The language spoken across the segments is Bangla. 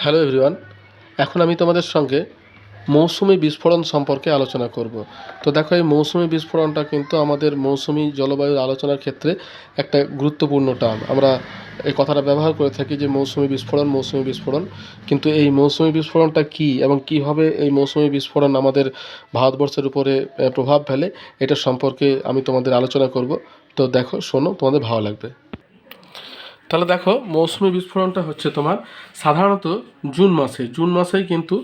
হ্যালো এভরিওয়ান, এখন আমি তোমাদের সঙ্গে মৌসুমি বিস্ফোরণ সম্পর্কে আলোচনা করব। তো দেখো, এই মৌসুমি বিস্ফোরণটা কিন্তু আমাদের মৌসুমি জলবায়ুর আলোচনার ক্ষেত্রে একটা গুরুত্বপূর্ণ টার্ম। আমরা এই কথাটা ব্যবহার করে থাকি যে মৌসুমি বিস্ফোরণ মৌসুমি বিস্ফোরণ। কিন্তু এই মৌসুমি বিস্ফোরণটা কী এবং কীভাবে এই মৌসুমি বিস্ফোরণ আমাদের ভারতবর্ষের উপরে প্রভাব ফেলে, এটা সম্পর্কে আমি তোমাদের আলোচনা করব। তো দেখো, শোনো, তোমাদের ভালো লাগবে। তাহলে দেখো, মৌসুমি বিস্ফোরণটা হচ্ছে তোমার সাধারণত জুন মাসে। জুন মাসেই কিন্তু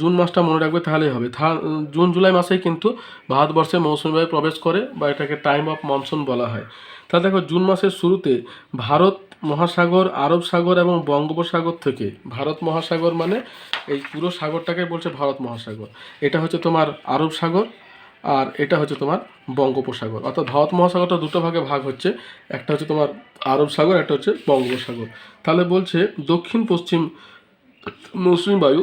জুন মাসটা মনে রাখবে তাহলেই হবে। জুন, জুলাই মাসেই কিন্তু ভারতবর্ষে মৌসুমি বায়ু প্রবেশ করে বা এটাকে টাইম অফ মনসুন বলা হয়। তাহলে দেখো, জুন মাসের শুরুতে ভারত মহাসাগর, আরব সাগর এবং বঙ্গোপসাগর থেকে, ভারত মহাসাগর মানে এই পুরো সাগরটাকে বলছে ভারত মহাসাগর। এটা হচ্ছে তোমার আরব সাগর আর এটা হচ্ছে তোমার বঙ্গোপসাগর। অর্থাৎ ভারত মহাসাগরটা দুটো ভাগে ভাগ হচ্ছে। একটা হচ্ছে তোমার আরব সাগর, একটা হচ্ছে বঙ্গোপসাগর। তাহলে বলছে দক্ষিণ, পশ্চিম মৌসুমি বায়ু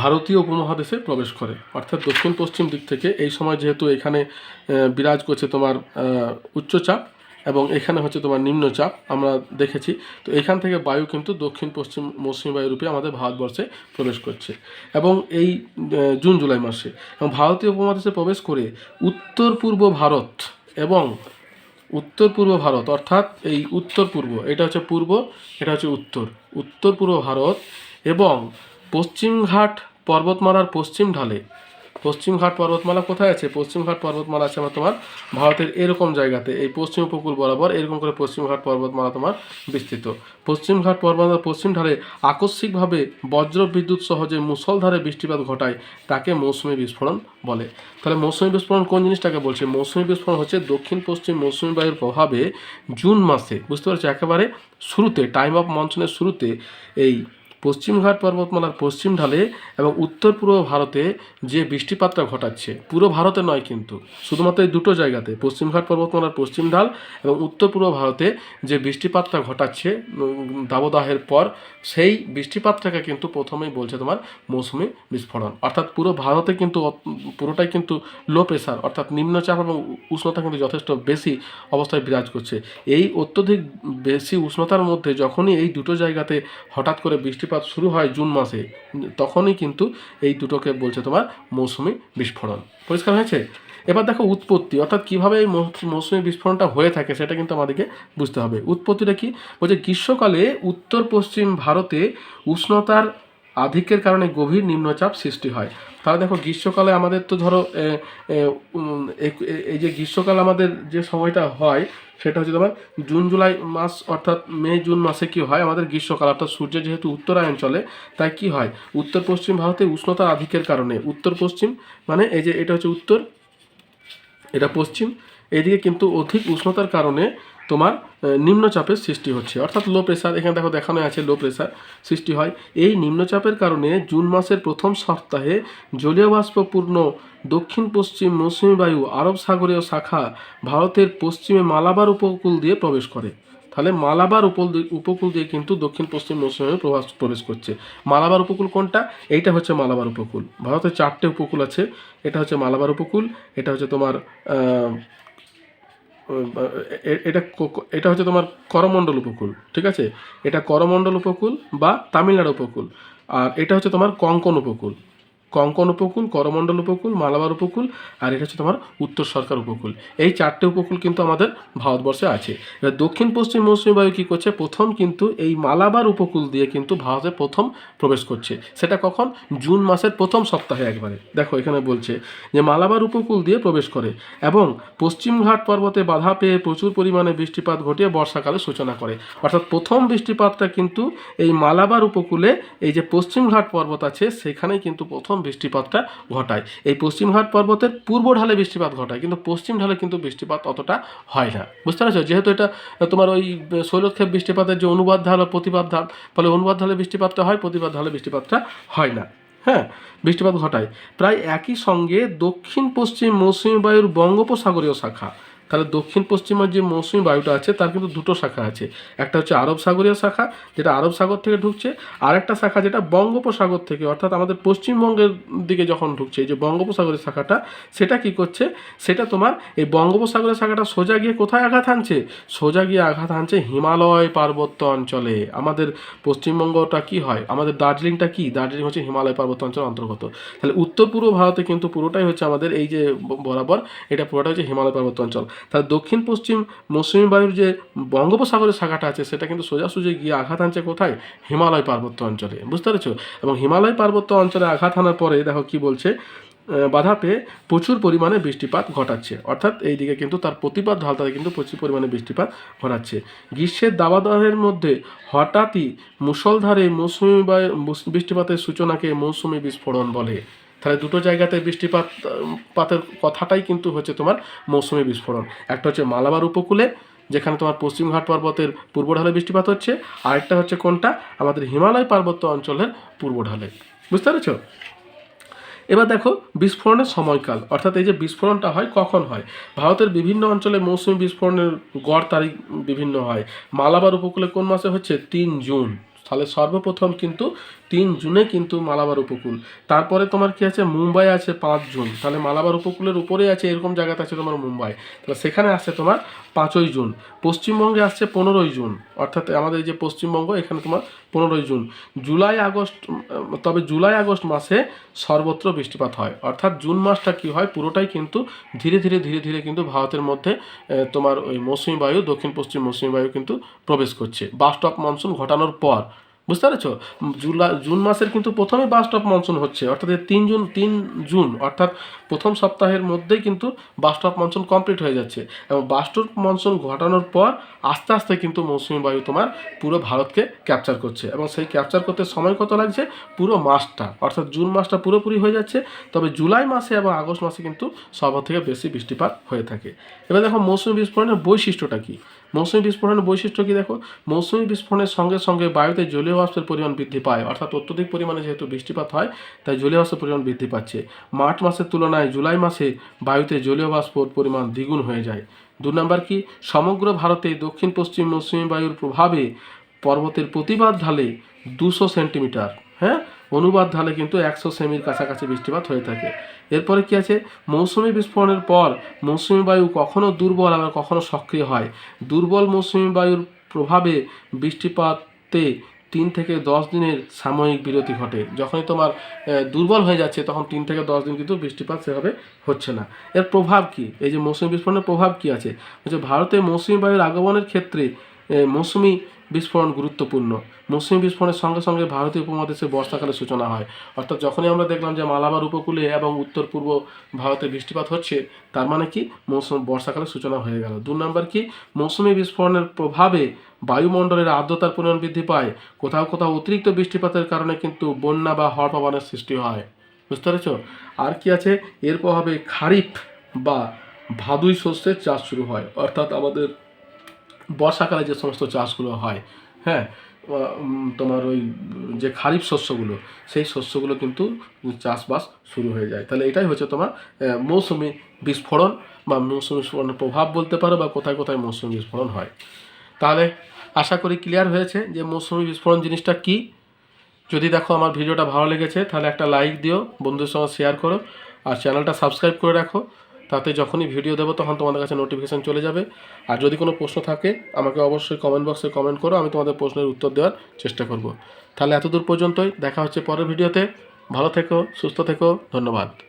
ভারতীয় উপমহাদেশে প্রবেশ করে। অর্থাৎ দক্ষিণ পশ্চিম দিক থেকে এই সময় যেহেতু এখানে বিরাজ করছে তোমার উচ্চচাপ এবং এখানে হচ্ছে তোমার নিম্নচাপ, আমরা দেখেছি। তো এখান থেকে বায়ু কিন্তু দক্ষিণ, পশ্চিম মৌসুমী বায়ু রূপে আমাদের ভারতবর্ষে প্রবেশ করছে। এবং এই জুন, জুলাই মাসে এবং ভারতীয় উপমহাদেশে প্রবেশ করে উত্তর পূর্ব ভারত এবং উত্তর পূর্ব ভারত, অর্থাৎ এই উত্তর পূর্ব, এটা হচ্ছে পূর্ব, এটা হচ্ছে উত্তর। উত্তর পূর্ব ভারত এবং পশ্চিমঘাট পর্বতমালার পশ্চিম ঢালে পশ্চিমঘাট পর্বতমালা কোথায় আছে? পশ্চিমঘাট পর্বতমালা আছে আমার তোমার ভারতের এরকম জায়গাতে। এই পশ্চিম উপকূল বরাবর এরকম করে পশ্চিমঘাট পর্বতমালা তোমার বিস্তৃত। পশ্চিমঘাট পর্বতমালার পশ্চিম ঢালে আকস্মিকভাবে বজ্র বিদ্যুৎ সহ যে মুসলধারে বৃষ্টিপাত ঘটায়, তাকে মৌসুমী বিস্ফোরণ বলে। তাহলে মৌসুমী বিস্ফোরণ কোন জিনিসটাকে বলছে? মৌসুমী বিস্ফোরণ হচ্ছে দক্ষিণ পশ্চিম মৌসুমী বায়ুর প্রভাবে জুন মাসে, বুঝতে পারছ? একেবারে শুরুতে টাইম অফ মনসুনের শুরুতে এই পশ্চিমঘাট পর্বতমালার পশ্চিম ঢালে এবং উত্তর পূর্ব ভারতে যে বৃষ্টিপাতটা ঘটাচ্ছে, পুরো ভারতে নয় কিন্তু, শুধুমাত্র এই দুটো জায়গাতে পশ্চিমঘাট পর্বতমালার পশ্চিম ঢাল এবং উত্তর পূর্ব ভারতে যে বৃষ্টিপাতটা ঘটাচ্ছে দাবদাহের পর, সেই বৃষ্টিপাতটাকে কিন্তু প্রথমেই বলছে তোমার মৌসুমি বিস্ফোরণ। অর্থাৎ পুরো ভারতে কিন্তু পুরোটাই কিন্তু লো প্রেশার অর্থাৎ নিম্নচাপ এবং উষ্ণতা কিন্তু যথেষ্ট বেশি অবস্থায় বিরাজ করছে। এই অত্যধিক বেশি উষ্ণতার মধ্যে যখনই এই দুটো জায়গাতে হঠাৎ করে বৃষ্টিপাত শুরু হয় জুন মাসে, তখনই কিন্তু এই দুটোকে বলছে তোমার মৌসুমি বিস্ফোরণ। পরিষ্কার হয়েছে? এবার দেখো উৎপত্তি, অর্থাৎ কীভাবে এই মৌসুমি বিস্ফোরণটা হয়ে থাকে সেটা কিন্তু আমাদেরকে বুঝতে হবে। উৎপত্তিটা কি? বলছে গ্রীষ্মকালে উত্তর পশ্চিম ভারতে উষ্ণতার আধিক্যের কারণে গভীর নিম্নচাপ সৃষ্টি হয়। তাহলে দেখো, গ্রীষ্মকালে আমাদের তো ধরো এই যে গ্রীষ্মকাল আমাদের যে সময়টা হয়, সেটা হচ্ছে তোমার জুন, জুলাই মাস অর্থাৎ মে, জুন মাসে কি হয়? আমাদের গ্রীষ্মকাল, অর্থাৎ সূর্য যেহেতু উত্তরায়ণ চলে তাই কি হয়? উত্তর পশ্চিম ভারতে উষ্ণতা আধিক্যের কারণে। উত্তর পশ্চিম মানে এই যে এটা হচ্ছে উত্তর, এটা পশ্চিম, এদিকে কিন্তু অধিক উষ্ণতার কারণে তোমার নিম্নচাপের সৃষ্টি হচ্ছে। অর্থাৎ লো প্রেসার এখানে দেখো দেখানো আছে লো প্রেসার সৃষ্টি হয়। এই নিম্নচাপের কারণে জুন মাসের প্রথম সপ্তাহে জলীয় বাষ্পপূর্ণ দক্ষিণ পশ্চিম মৌসুমি বায়ু আরব সাগরীয় শাখা ভারতের পশ্চিমে মালাবার উপকূল দিয়ে প্রবেশ করে। তাহলে মালাবার উপকূল দিয়ে কিন্তু দক্ষিণ পশ্চিম মৌসুমে প্রভাস প্রবেশ করছে। মালাবার উপকূল কোনটা? এইটা হচ্ছে মালাবার উপকূল। ভারতের চারটে উপকূল আছে। এটা হচ্ছে মালাবার উপকূল, এটা হচ্ছে তোমার এটা এটা হচ্ছে তোমার করমণ্ডল উপকূল, ঠিক আছে? এটা করমণ্ডল উপকূল বা তামিলনাড়ু উপকূল, আর এটা হচ্ছে তোমার কঙ্কন উপকূল। কঙ্কন উপকূল, করমণ্ডল উপকূল, মালাবার উপকূল, আর এটা হচ্ছে তোমার উত্তর সরকার উপকূল। এই চারটে উপকূল কিন্তু আমাদের ভারতবর্ষে আছে। এবার দক্ষিণ পশ্চিম মৌসুমী বায়ু কী করছে? প্রথম কিন্তু এই মালাবার উপকূল দিয়ে কিন্তু ভারতে প্রথম প্রবেশ করছে। সেটা কখন? জুন মাসের প্রথম সপ্তাহে একবারে। দেখো, এখানে বলছে যে মালাবার উপকূল দিয়ে প্রবেশ করে এবং পশ্চিমঘাট পর্বতে বাধা পেয়ে প্রচুর পরিমাণে বৃষ্টিপাত ঘটিয়ে বর্ষাকালে সূচনা করে। অর্থাৎ প্রথম বৃষ্টিপাতটা কিন্তু এই মালাবার উপকূলে এই যে পশ্চিমঘাট পর্বত আছে, সেখানেই কিন্তু প্রথম বৃষ্টিপাতটা ঘটায়। এই পশ্চিমঘাট পর্বতের পূর্ব ঢালে বৃষ্টিপাত ঘটায়, কিন্তু পশ্চিম ঢালে কিন্তু বৃষ্টিপাত অতটা হয় না। বুঝতে পারছ? যেহেতু এটা, তোমার ওই শৈলক্ষেপ বৃষ্টিপাতের যে অনুবাদ ঢাল প্রতিবাদ ঢাল, ফলে অনুবাদ ঢালে বৃষ্টিপাতটা হয়, প্রতিবাদ ঢালে বৃষ্টিপাতটা হয় না। হ্যাঁ বৃষ্টিপাত ঘটায়। প্রায় একই সঙ্গে দক্ষিণ পশ্চিম মৌসুমী বায়ুর বঙ্গোপসাগরীয় শাখা তাহলে দক্ষিণ পশ্চিমের যে মৌসুমি বায়ুটা আছে, তার কিন্তু দুটো শাখা আছে। একটা হচ্ছে আরব সাগরীয় শাখা, যেটা আরব সাগর থেকে ঢুকছে আর একটা শাখা যেটা বঙ্গোপসাগর থেকে, অর্থাৎ আমাদের পশ্চিমবঙ্গের দিকে যখন ঢুকছে, এই যে বঙ্গোপসাগরের শাখাটা, সেটা কি করছে? সেটা তোমার এই বঙ্গোপসাগরের শাখাটা সোজা গিয়ে কোথায় আঘাত আনছে সোজা গিয়ে আঘাত হানছে হিমালয় পার্বত্য অঞ্চলে। আমাদের পশ্চিমবঙ্গটা কি হয়? আমাদের দার্জিলিংটা কি? দার্জিলিং হচ্ছে হিমালয় পার্বত্য অঞ্চলের অন্তর্গত। তাহলে উত্তর পূর্ব ভারতে কিন্তু পুরোটাই হচ্ছে আমাদের এই যে বরাবর, এটা পুরোটা হচ্ছে হিমালয় পার্বত্য অঞ্চল। তাহলে দক্ষিণ পশ্চিম মৌসুমী বায়ুর যে বঙ্গোপসাগরের শাখাটা আছে, সেটা কিন্তু সোজাসুজি গিয়ে আঘাত আনছে কোথায়? হিমালয় পার্বত্য অঞ্চলে। বুঝতে পেরেছ? এবং হিমালয় পার্বত্য অঞ্চলে আঘাত হানার পরে দেখো কি বলছে? বাধা পেয়ে প্রচুর পরিমাণে বৃষ্টিপাত ঘটাচ্ছে। অর্থাৎ এই দিকে কিন্তু তার প্রতিপাদ ঢালতাতে কিন্তু প্রচুর পরিমাণে বৃষ্টিপাত ঘটাচ্ছে। গ্রীষ্মের দাবাদাহের মধ্যে হঠাৎই মুষলধারে মৌসুমি বৃষ্টিপাতের সূচনাকে মৌসুমি বিস্ফোরণ বলে। তাহলে দুটো জায়গাতে বৃষ্টিপাত পাতের কথাটাই কিন্তু হচ্ছে তোমার মৌসুমি বিস্ফোরণ। একটা হচ্ছে মালাবার উপকূলে, যেখানে তোমার পশ্চিমঘাট পর্বতের পূর্ব ঢালে বৃষ্টিপাত হচ্ছে, আরেকটা হচ্ছে কোনটা? আমাদের হিমালয় পার্বত্য অঞ্চলের পূর্ব ঢালে। বুঝতে পেরেছ? এবার দেখো, বিস্ফোরণের সময়কাল, অর্থাৎ এই যে বিস্ফোরণটা হয়, কখন হয়? ভারতের বিভিন্ন অঞ্চলে মৌসুমি বিস্ফোরণের গড় তারিখ বিভিন্ন হয়। মালাবার উপকূলে কোন মাসে হচ্ছে? তিন জুন। তাহলে সর্বপ্রথম কিন্তু তিন জুনে কিন্তু মালাবার উপকূল। তারপরে তোমার কি আছে? মুম্বাই আছে পাঁচ জুন। তাহলে মালাবার উপকূলের উপরে আছে, এরকম জায়গাতে আছে তোমার মুম্বাই। তাহলে সেখানে আসছে তোমার পাঁচই জুন। পশ্চিমবঙ্গে আসছে পনেরোই জুন। অর্থাৎ আমাদের যে পশ্চিমবঙ্গ, এখানে তোমার পনেরোই জুন। জুলাই আগস্ট, তবে জুলাই আগস্ট মাসে সর্বত্র বৃষ্টিপাত হয়। অর্থাৎ জুন মাসটা কি হয়? পুরোটাই কিন্তু ধীরে ধীরে ধীরে ধীরে কিন্তু ভারতের মধ্যে তোমার ওই মৌসুমি বায়ু, দক্ষিণ পশ্চিম মৌসুমি বায়ু কিন্তু প্রবেশ করছে। বাস্ট অফ মনসুন ঘটানোর পর বুঝতে পেরেছ? জুলাই, জুন মাসের কিন্তু প্রথমে বাস্ট অফ মনসুন হচ্ছে। অর্থাৎ তিন জুন তিন জুন, অর্থাৎ প্রথম সপ্তাহের মধ্যেই কিন্তু বাস্ট অফ মনসুন কমপ্লিট হয়ে যাচ্ছে। এবং বাস্ট অফ মনসুন ঘটানোর পর আস্তে আস্তে কিন্তু মৌসুমি বায়ু তোমার পুরো ভারতকে ক্যাপচার করছে। এবং সেই ক্যাপচার করতে সময় কত লাগছে? পুরো মাসটা, অর্থাৎ জুন মাসটা পুরোপুরি হয়ে যাচ্ছে। তবে জুলাই মাসে এবং আগস্ট মাসে কিন্তু সব থেকে বেশি বৃষ্টিপাত হয়ে থাকে। এবার দেখো মৌসুমি বিস্ফোরণের বৈশিষ্ট্যটা কী? মৌসুমি বিস্ফোরণের বৈশিষ্ট্য কি দেখো? মৌসুমি বিস্ফোরণের সঙ্গে সঙ্গে বায়ুতে জলীয় বাষ্পের পরিমাণ বৃদ্ধি পায়। অর্থাৎ অত্যধিক পরিমাণে যেহেতু বৃষ্টিপাত হয়, তাই জলীয় বাষ্পের পরিমাণ বৃদ্ধি পাচ্ছে। মার্চ মাসের তুলনায় জুলাই মাসে বায়ুতে জলীয় বাষ্পর পরিমাণ দ্বিগুণ হয়ে যায়। দু নম্বর কি? সমগ্র ভারতে দক্ষিণ পশ্চিম মৌসুমি বায়ুর প্রভাবে পর্বতের প্রতিবাদ ঢালে দুশো সেন্টিমিটার। হ্যাঁ? অনুবাদ ঢালে কিন্তু একশো সেমির কাছাকাছি বৃষ্টিপাত হয়ে থাকে। এরপরে কি আছে? মৌসুমি বিস্ফোরণের পর মৌসুমি বায়ু কখনো দুর্বল আবার কখনো সক্রিয় হয়। দুর্বল মৌসুমি বায়ুর প্রভাবে বৃষ্টিপাতে তিন থেকে দশ দিনের সাময়িক বিরতি ঘটে। যখনই তোমার দুর্বল হয়ে যাচ্ছে, তখন তিন থেকে দশ দিন কিন্তু বৃষ্টিপাত সেভাবে হচ্ছে না। এর প্রভাব কি? এই যে মৌসুমি বিস্ফোরণের প্রভাব কি আছে? হচ্ছে ভারতে মৌসুমি বায়ুর আগমনের ক্ষেত্রে মৌসুমি বিস্ফোরণ গুরুত্বপূর্ণ। মৌসুমি বিস্ফোরণের সঙ্গে সঙ্গে ভারতীয় উপমহাদেশে বর্ষাকালের সূচনা হয়। অর্থাৎ যখনই আমরা দেখলাম যে মালাবার উপকূলে এবং উত্তর পূর্ব ভারতে বৃষ্টিপাত হচ্ছে, তার মানে কি মৌসুম বর্ষাকালের সূচনা হয়ে গেল। দু নম্বর কি, মৌসুমি বিস্ফোরণের প্রভাবে বায়ুমণ্ডলের আর্দ্রতার পরিমাণ বৃদ্ধি পায়। কোথাও কোথাও অতিরিক্ত বৃষ্টিপাতের কারণে কিন্তু বন্যা বা হড়পাবানের সৃষ্টি হয়। বুঝতে পেরেছ? আর কি আছে? এর প্রভাবে খারিফ বা ভাদুই শস্যের চাষ শুরু হয়। অর্থাৎ আমাদের বর্ষাকালে যে সমস্ত চাষগুলো হয় হ্যাঁ তোমার ওই যে খারিফ শস্যগুলো, সেই শস্যগুলো কিন্তু চাষবাস শুরু হয়ে যায়। তাহলে এটাই হচ্ছে তোমার মৌসুমি বিস্ফোরণ বা মৌসুমি বিস্ফোরণের প্রভাব বলতে পারো বা কোথায় কোথায় মৌসুমি বিস্ফোরণ হয়। তাহলে আশা করি ক্লিয়ার হয়েছে যে মৌসুমি বিস্ফোরণ জিনিসটা কী। যদি দেখো আমার ভিডিওটা ভালো লেগেছে, তাহলে একটা লাইক দিও, বন্ধুদের সঙ্গে শেয়ার করো, আর চ্যানেলটা সাবস্ক্রাইব করে রাখো। তাতে যখনই ভিডিও দেবো, তখন তোমাদের কাছে নোটিফিকেশান চলে যাবে। আর যদি কোনো প্রশ্ন থাকে, আমাকে অবশ্যই কমেন্ট বক্সে কমেন্ট করো, আমি তোমাদের প্রশ্নের উত্তর দেওয়ার চেষ্টা করব। তাহলে এতদূর পর্যন্তই, দেখা হচ্ছে পরের ভিডিওতে ভালো থেকো, সুস্থ থেকো, ধন্যবাদ।